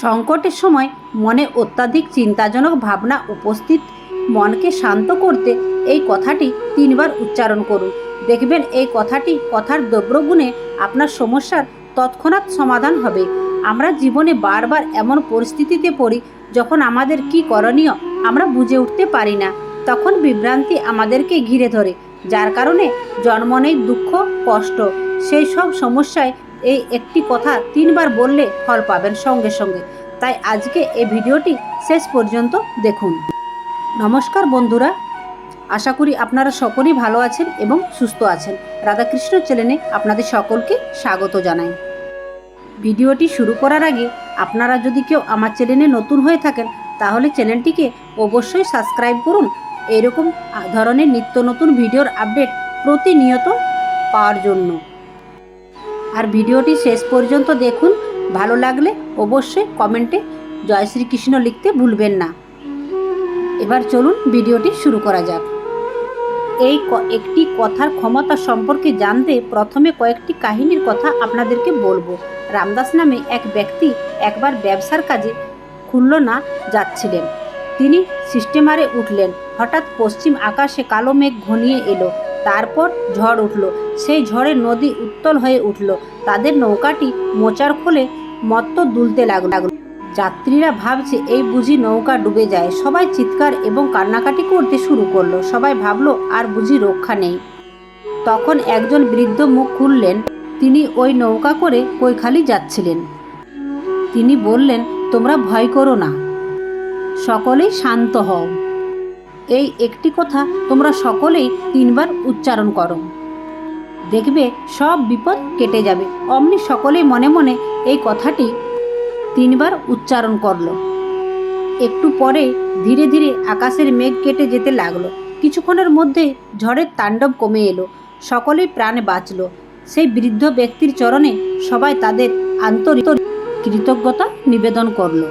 সংকটের সময় মনে অত্যাধিক চিন্তাজনক ভাবনা উপস্থিত। মনকে শান্ত করতে এই কথাটি তিনবার উচ্চারণ করুন। দেখবেন এই কথাটি কথার দ্রব্যগুণে আপনার সমস্যার তৎক্ষণাৎ সমাধান হবে। আমরা জীবনে বারবার এমন পরিস্থিতিতে পড়ি যখন আমাদের কি করণীয় আমরা বুঝে উঠতে পারি না। তখন বিভ্রান্তি আমাদেরকে ঘিরে ধরে, যার কারণে জন্ম নেই দুঃখ, কষ্ট। সেই সব সমস্যায় এই একটি কথা তিনবার বললে ফল পাবেন সঙ্গে সঙ্গে। তাই আজকে এই ভিডিওটি শেষ পর্যন্ত দেখুন। নমস্কার বন্ধুরা। আশা করি আপনারা সকলেই ভালো আছেন এবং সুস্থ আছেন। রাধাকৃষ্ণ চ্যানেলে আপনাদের সকলকে স্বাগত জানাই। ভিডিওটি শুরু করার আগে আপনারা যদি কেউ আমার চ্যানেলে নতুন হয়ে থাকেন, তাহলে চ্যানেলটিকে অবশ্যই সাবস্ক্রাইব করুন। এরকম ধরনের নিত্য নতুন ভিডিওর আপডেট প্রতিনিয়ত পাওয়ার জন্য। আর ভিডিওটি শেষ পর্যন্ত দেখুন। ভালো লাগলে অবশ্যই কমেন্টে জয় শ্রীকৃষ্ণ লিখতে ভুলবেন না। এবার চলুন ভিডিওটি শুরু করা যাক। এই একটি কথার ক্ষমতা সম্পর্কে জানতে প্রথমে কয়েকটি কাহিনীর কথা আপনাদেরকে বলব। রামদাস নামে এক ব্যক্তি একবার ব্যবসার কাজে খুলনা যাচ্ছিলেন। তিনি সিস্টেমারে উঠলেন। হঠাৎ পশ্চিম আকাশে কালো মেঘ ঘনিয়ে এলো। তারপর ঝড় উঠল। সেই ঝড়ে নদী উত্তল হয়ে উঠল। তাদের নৌকাটি মোচার খোলে মত্ত দুলতে লাগল। যাত্রীরা ভাবছে, এই বুঝি নৌকা ডুবে যায়। সবাই চিৎকার এবং কান্নাকাটি করতে শুরু করল। সবাই ভাবলো, আর বুঝি রক্ষা নেই। তখন একজন বৃদ্ধ মুখ খুললেন। তিনি ওই নৌকা করে কৈখালি যাচ্ছিলেন। তিনি বললেন, তোমরা ভয় করো না। সকলেই শান্ত হও। এই একটি কথা তোমরা সকলেই তিনবার উচ্চারণ করো। দেখবে সব বিপদ কেটে যাবে। অমনি সকলেই মনে মনে এই কথাটি তিনবার উচ্চারণ করল। একটু পরে ধীরে ধীরে আকাশের মেঘ কেটে যেতে লাগল। কিছুক্ষণের মধ্যে ঝড়ের তাণ্ডব কমে এলো। সকলেই প্রাণে বাঁচল। সেই বৃদ্ধ ব্যক্তির চরণে সবাই তাদের আন্তরিক কৃতজ্ঞতা নিবেদন করল।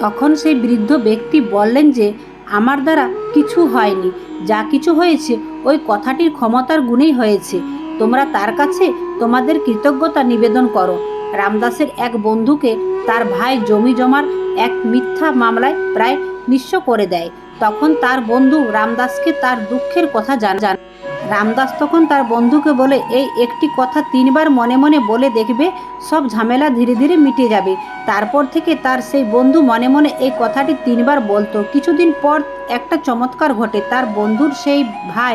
তখন সেই বৃদ্ধ ব্যক্তি বললেন যে আমার দ্বারা কিছু হয়নি। যা কিছু হয়েছে, ওই কথাটির ক্ষমতার গুণেই হয়েছে। তোমরা তার কাছে তোমাদের কৃতজ্ঞতা নিবেদন করো। রামদাসের এক বন্ধুকে তার ভাই জমি জমার এক মিথ্যা মামলায় প্রায় নিঃস্ব করে দেয়। তখন তার বন্ধু রামদাসকে তার দুঃখের কথা জানা জান রামদাস তখন তার বন্ধুকে বলে, এই একটি কথা তিনবার মনে মনে বলে দেখবে, সব ঝামেলা ধীরে ধীরে মিটে যাবে। তারপর থেকে তার সেই বন্ধু মনে মনে এই কথাটি তিনবার বলতো। কিছুদিন পর একটা চমৎকার ঘটে। তার বন্ধুর সেই ভাই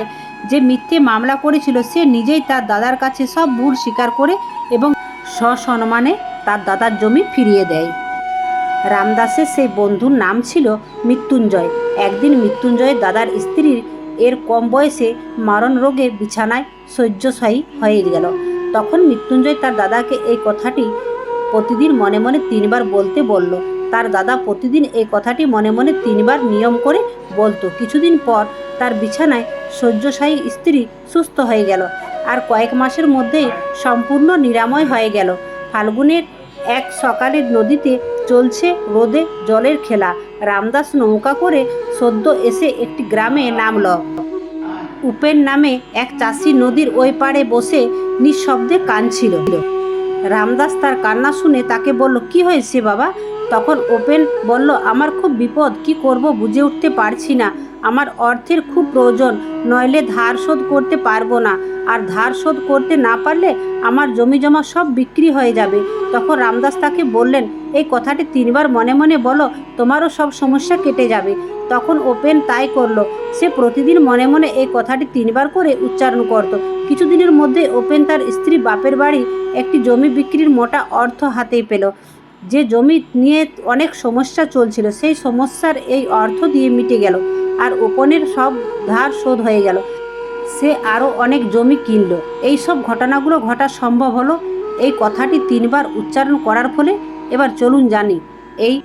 যে মিথ্যে মামলা করেছিল, সে নিজেই তার দাদার কাছে সব ভুল স্বীকার করে এবং সসম্মানে তার দাদার জমি ফিরিয়ে দেয়। রামদাসের সেই বন্ধুর নাম ছিল মৃত্যুঞ্জয়। একদিন মৃত্যুঞ্জয়ের দাদার স্ত্রীর এর কম বয়সে মারণ রোগে বিছানায় শয্যশায়ী হয়ে গেল। তখন মৃত্যুঞ্জয় তার দাদাকে এই কথাটি প্রতিদিন মনে মনে তিনবার বলতে বলল। তার দাদা প্রতিদিন এই কথাটি মনে মনে তিনবার নিয়ম করে বলতো। কিছুদিন পর তার বিছানায় শয্যশায়ী স্ত্রী সুস্থ হয়ে গেল আর কয়েক মাসের মধ্যেই সম্পূর্ণ নিরাময় হয়ে গেল। ফাল্গুনের এক সকালের নদীতে চলছে রোদে জলের খেলা। রামদাস নৌকা করে সদ্য এসে একটি গ্রামে নামল। উপেন নামে এক চাষি নদীর ওই পাড়ে বসে নিঃশব্দে কাঁদছিল। রামদাস তার কান্না শুনে তাকে বলল, কি হয়েছে বাবা? তখন ওপেন বলল, আমার খুব বিপদ, কি করব বুঝে উঠতে পারছি না। আমার অর্থের খুব প্রয়োজন, নইলে ধার শোধ করতে পারব না। আর ধার শোধ করতে না পারলে আমার জমি জমা সব বিক্রি হয়ে যাবে। তখন রামদাস তাকে বললেন, এই কথাটি তিনবার মনে মনে বলো, তোমারও সব সমস্যা কেটে যাবে। তখন ওপেন তাই করল। সে প্রতিদিন মনে মনে এই কথাটি তিনবার করে উচ্চারণ করত। কিছুদিনের মধ্যে ওপেন তার স্ত্রী বাপের বাড়ি একটি জমি বিক্রির মোটা অর্থ হাতেই পেল। যে জমি নিয়ে অনেক সমস্যা চলছিল, সেই সমস্যার এই অর্থ দিয়ে মিটে গেল। আর ওপনের সব ধার শোধ হয়ে গেল। সে আরও অনেক জমি কিনল। এই সব ঘটনাগুলো ঘটা সম্ভব হলো এই কথাটি তিনবার উচ্চারণ করার ফলে। এবার চলুন জানি, এই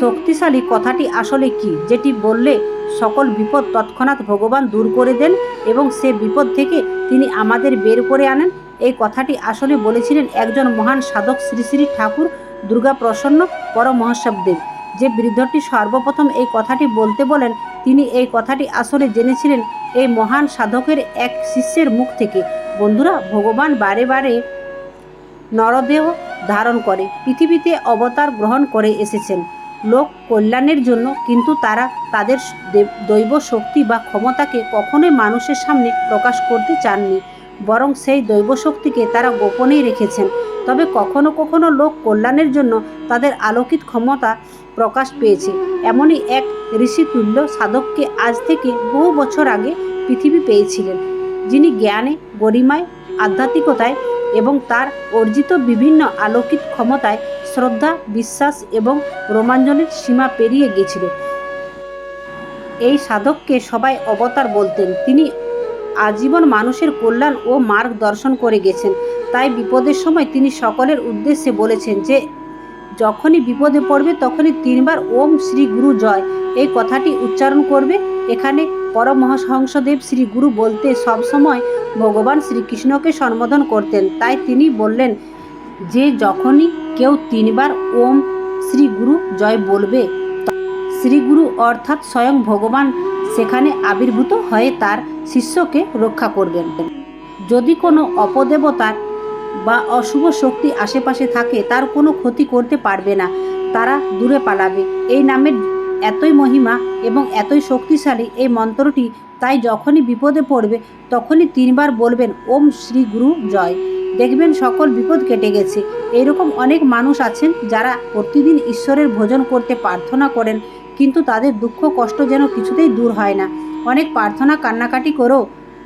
শক্তিশালী কথাটি আসলে কি, যেটি বললে সকল বিপদ তৎক্ষণাৎ ভগবান দূর করে দেন এবং সে বিপদ থেকে তিনি আমাদের বের করে আনেন। এই কথাটি আসলে বলেছিলেন একজন মহান সাধক শ্রী শ্রী ঠাকুর দুর্গা প্রসন্ন পরমহোৎসবদেব যে বৃদ্ধটি সর্বপ্রথম এই কথাটি বলতে বলেন, তিনি এই কথাটি আসলে জেনেছিলেন এই মহান সাধকের এক শিষ্যের মুখ থেকে। বন্ধুরা, ভগবান বারে বারে নরদেহ ধারণ করে, পৃথিবীতে অবতার গ্রহণ করে এসেছেন। লোক কল্যাণের জন্য, কিন্তু তারা তাদের দেব- শক্তি বা ক্ষমতাকে কখনোই মানুষের সামনে প্রকাশ করতে চাননি, বরং সেই দৈব শক্তিকে তারা গোপনেই রেখেছেন। তবে কখনো কখনো লোক কল্যাণের জন্য তাদের আলোকিত ক্ষমতা প্রকাশ পেয়েছে। এমনই এক ঋষিতুল্য সাধককে আজ থেকে বহু বছর আগে পৃথিবী পেয়েছিলেন। যিনি জ্ঞানে, গরিমায়, আধ্যাত্মিকতায় এবং তার অর্জিত বিভিন্ন আলোকিত ক্ষমতায় শ্রদ্ধা, বিশ্বাস এবং রোমাঞ্চনের সীমা পেরিয়ে গেছিল এই সাধককে সবাই অবতার বলতেন। তিনি আজীবন মানুষের কল্যাণ ও মার্গ দর্শন করে গেছেন। তাই বিপদের সময় তিনি সকলের উদ্দেশ্যে বলেছেন যে যখনই বিপদে পড়বে তখনই তিনবার ওম শ্রী গুরু জয়। এই কথাটি উচ্চারণ করবে। এখানে পরমহংসদেব শ্রী গুরু বলতে সবসময় ভগবান শ্রীকৃষ্ণকে সম্বোধন করতেন। তাই তিনি বললেন, যে যখনই কেউ তিনবার ওম শ্রী গুরু জয় বলবে, শ্রী গুরু অর্থাৎ স্বয়ং ভগবান সেখানে আবির্ভূত হয়ে তার শিষ্যকে রক্ষা করবেন। যদি কোনো অপদেবতার বা অশুভ শক্তি আশেপাশে থাকে, তার কোনো ক্ষতি করতে পারবে না। তারা দূরে পালাবে। এই নামের এতই মহিমা এবং এতই শক্তিশালী এই মন্ত্রটি তাই যখনই বিপদে পড়বে, তখনই তিনবার বলবেন, ওম শ্রী গুরু জয়। দেখবেন সকল বিপদ কেটে গেছে। এরকম অনেক মানুষ আছেন যারা প্রতিদিন ঈশ্বরের ভোজন করতে প্রার্থনা করেন, কিন্তু তাদের দুঃখ কষ্ট যেন কিছুতেই দূর হয় না। অনেক প্রার্থনা কান্নাকাটি করেও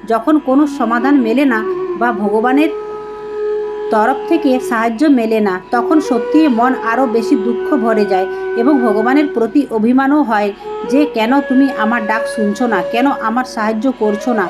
যখন কোনো সমাধান মেলে না বা ভগবানের তরফ থেকে সাহায্য মেলে না, তখন সত্যি মন আরও বেশি দুঃখ ভরে যায় এবং ভগবানের প্রতি অভিমানও হয় যে, কেন তুমি আমার ডাক শুনছো না? কেন আমার সাহায্য করছ না?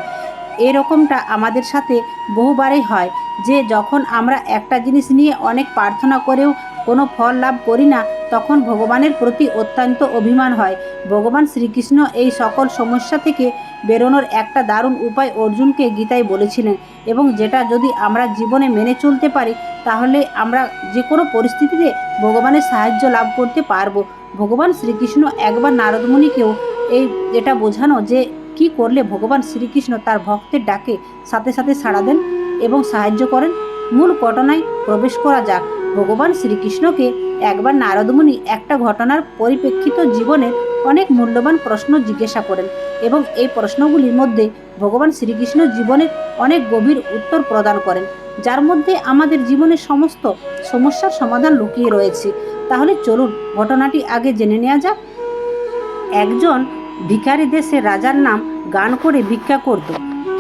এরকমটা আমাদের সাথে বহুবারই হয় যে, যখন আমরা একটা জিনিস নিয়ে অনেক প্রার্থনা করেও কোনো ফল লাভ করি না তখন ভগবানের প্রতি অত্যন্ত অভিমান হয়। ভগবান শ্রীকৃষ্ণ এই সকল সমস্যা থেকে বেরোনোর একটা দারুণ উপায় অর্জুনকে গীতায় বলেছিলেন এবং যেটা যদি আমরা জীবনে মেনে চলতে পারি, তাহলে আমরা যে কোনো পরিস্থিতিতে ভগবানের সাহায্য লাভ করতে পারব। ভগবান শ্রীকৃষ্ণ একবার নারদমণিকেও এই এটা বোঝানো যে কি করলে ভগবান শ্রীকৃষ্ণ তার ভক্তের ডাকে সাথে সাথে সাড়া দেন এবং সাহায্য করেন। মূল ঘটনায় প্রবেশ করা যাক। ভগবান শ্রীকৃষ্ণকে একবার নারদমুনি একটা ঘটনার পরিপ্রেক্ষিত জীবনের অনেক মূল্যবান প্রশ্ন জিজ্ঞাসা করেন এবং এই প্রশ্নগুলির মধ্যে ভগবান শ্রীকৃষ্ণ জীবনের অনেক গভীর উত্তর প্রদান করেন, যার মধ্যে আমাদের জীবনের সমস্ত সমস্যার সমাধান লুকিয়ে রয়েছে। তাহলে চলুন ঘটনাটি আগে জেনে নেওয়া যাক। একজন ভিখারি দেশের রাজার নাম গান করে ভিক্ষা করত,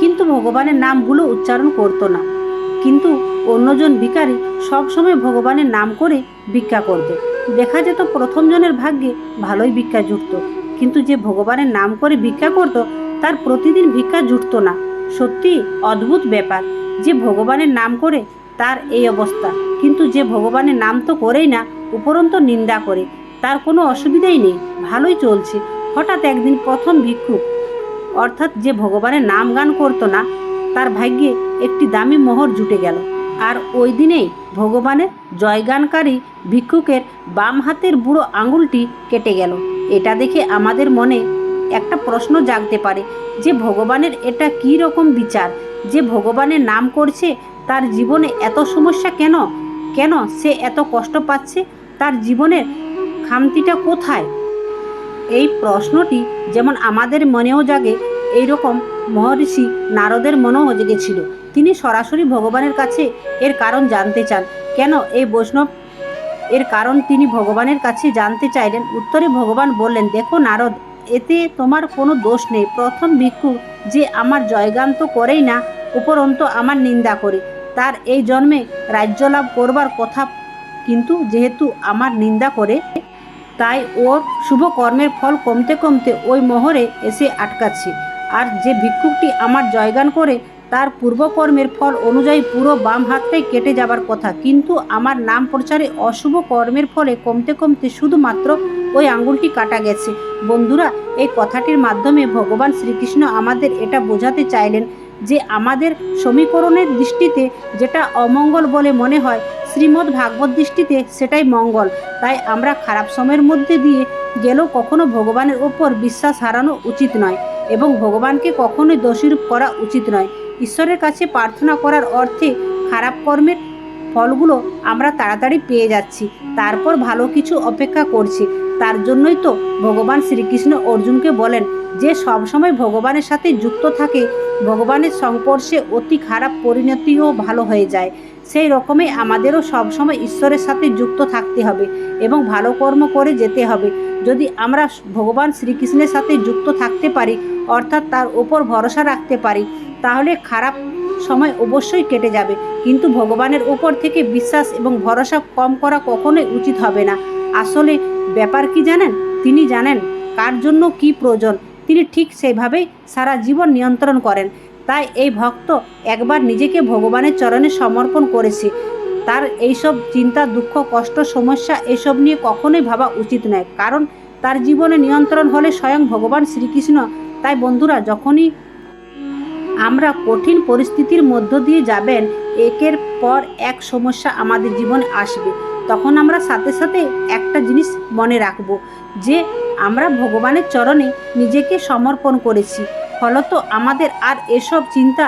কিন্তু ভগবানের নামগুলো উচ্চারণ করতো না। কিন্তু অন্যজন ভিখারি সবসময় ভগবানের নাম করে ভিক্ষা করত। দেখা যেত প্রথমজনের ভাগ্যে ভালোই ভিক্ষা জুটত। কিন্তু যে ভগবানের নাম করে ভিক্ষা করত, তার প্রতিদিন ভিক্ষা জুটত না। সত্যি অদ্ভুত ব্যাপার। যে ভগবানের নাম করে, তার এই অবস্থা। কিন্তু যে ভগবানের নাম তো করেই না, উপরন্ত নিন্দা করে। তার কোনো অসুবিধাই নেই, ভালোই চলছে। হঠাৎ একদিন প্রথম ভিক্ষুক, অর্থাৎ যে ভগবানের নাম গান করতো না, তার ভাগ্যে একটি দামি মোহর জুটে গেল। আর ওই দিনেই ভগবানের জয়গানকারী ভিক্ষুকের বাম হাতের বুড়ো আঙুলটি কেটে গেল। এটা দেখে আমাদের মনে একটা প্রশ্ন জাগতে পারে যে ভগবানের এটা কী রকম বিচার? যে ভগবানের নাম করছে, তার জীবনে এত সমস্যা কেন? কেন সে এত কষ্ট পাচ্ছে? তার জীবনের খামতিটা কোথায়? এই প্রশ্নটি যেমন আমাদের মনেও জাগে, এইরকম মহর্ষি নারদের মনেও জেগেছিল। তিনি সরাসরি ভগবানের কাছে এর কারণ জানতে চান। কেন এই বৈষ্ণব এর কারণ তিনি ভগবানের কাছে জানতে চাইলেন। উত্তরে ভগবান বললেন, দেখো নারদ, এতে তোমার কোনো দোষ নেই। প্রথম ভিক্ষু যে আমার জয়গান তো করেই না, উপরন্ত আমার নিন্দা করে। তার এই জন্মে রাজ্য লাভ করবার কথা, কিন্তু যেহেতু আমার নিন্দা করে, তাই ওর শুভ কর্মের ফল কমতে কমতে ওই মোহরে এসে আটকাচ্ছে। আর যে ভিক্ষুকটি আমার জয়গান করে তার পূর্বকর্মের ফল অনুযায়ী পুরো বাম হাতটাই কেটে যাবার কথা। কিন্তু আমার নাম প্রচারে অশুভ কর্মের ফলে কমতে কমতে শুধুমাত্র ওই আঙ্গুলটি কাটা গেছে। বন্ধুরা, এই কথাটির মাধ্যমে ভগবান শ্রীকৃষ্ণ আমাদের এটা বোঝাতে চাইলেন যে আমাদের সমীকরণের দৃষ্টিতে যেটা অমঙ্গল বলে মনে হয়, শ্রীমদ্ ভাগবত দৃষ্টিতে সেটাই মঙ্গল। তাই আমরা খারাপ সময়ের মধ্যে দিয়ে গেলেও কখনো ভগবানের ওপর বিশ্বাস হারানো উচিত নয় এবং ভগবানকে কখনোই দোষীরূপ করা উচিত নয়। ঈশ্বরের কাছে প্রার্থনা করার অর্থে খারাপ কর্মের ফলগুলো আমরা তাড়াতাড়ি পেয়ে যাচ্ছি। তারপর ভালো কিছু অপেক্ষা করছি। তার জন্যই তো ভগবান শ্রীকৃষ্ণ অর্জুনকে বলেন যে, সবসময় ভগবানের সাথে যুক্ত থাকে, ভগবানের সংস্পর্শে অতি খারাপ পরিণতিও ভালো হয়ে যায়। সেই রকমই আমাদেরও সবসময় ঈশ্বরের সাথে যুক্ত থাকতে হবে এবং ভালো কর্ম করে যেতে হবে। যদি আমরা ভগবান শ্রীকৃষ্ণের সাথে যুক্ত থাকতে পারি, অর্থাৎ তার ওপর ভরসা রাখতে পারি তাহলে খারাপ সময় অবশ্যই কেটে যাবে। কিন্তু ভগবানের উপর থেকে বিশ্বাস এবং ভরসা কম করা কখনোই উচিত হবে না। আসলে ব্যাপার কি জানেন? তিনি জানেন কার জন্য কি প্রয়োজন। তিনি ঠিক সেইভাবেই সারা জীবন নিয়ন্ত্রণ করেন। তাই এই ভক্ত একবার নিজেকে ভগবানের চরণে সমর্পণ করেছে। তার এইসব চিন্তা, দুঃখ, কষ্ট, সমস্যা এসব নিয়ে কখনোই ভাবা উচিত নয়। কারণ তার জীবনে নিয়ন্ত্রণ হলে স্বয়ং ভগবান শ্রীকৃষ্ণ। তাই বন্ধুরা, যখনই আমরা কঠিন পরিস্থিতির মধ্য দিয়ে যাবেন, একের পর এক সমস্যা আমাদের জীবনে আসবে। তখন আমরা সাথে সাথে একটা জিনিস মনে রাখব, যে আমরা ভগবানের চরণে নিজেকে সমর্পণ করেছি। ফলত আমাদের আর এসব চিন্তা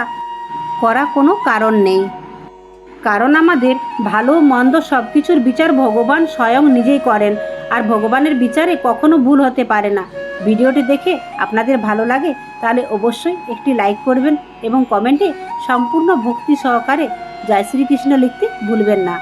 করা কোনো কারণ নেই। কারণ আমাদের ভালো মন্দ সব কিছুর বিচার ভগবান স্বয়ং নিজেই করেন, আর ভগবানের বিচারে কখনো ভুল হতে পারে না। ভিডিওটি দেখে আপনাদের ভালো লাগে, তাহলে অবশ্যই একটি লাইক করবেন এবং কমেন্টে সম্পূর্ণ ভক্তি সহকারে জয় শ্রীকৃষ্ণ লিখতে ভুলবেন না।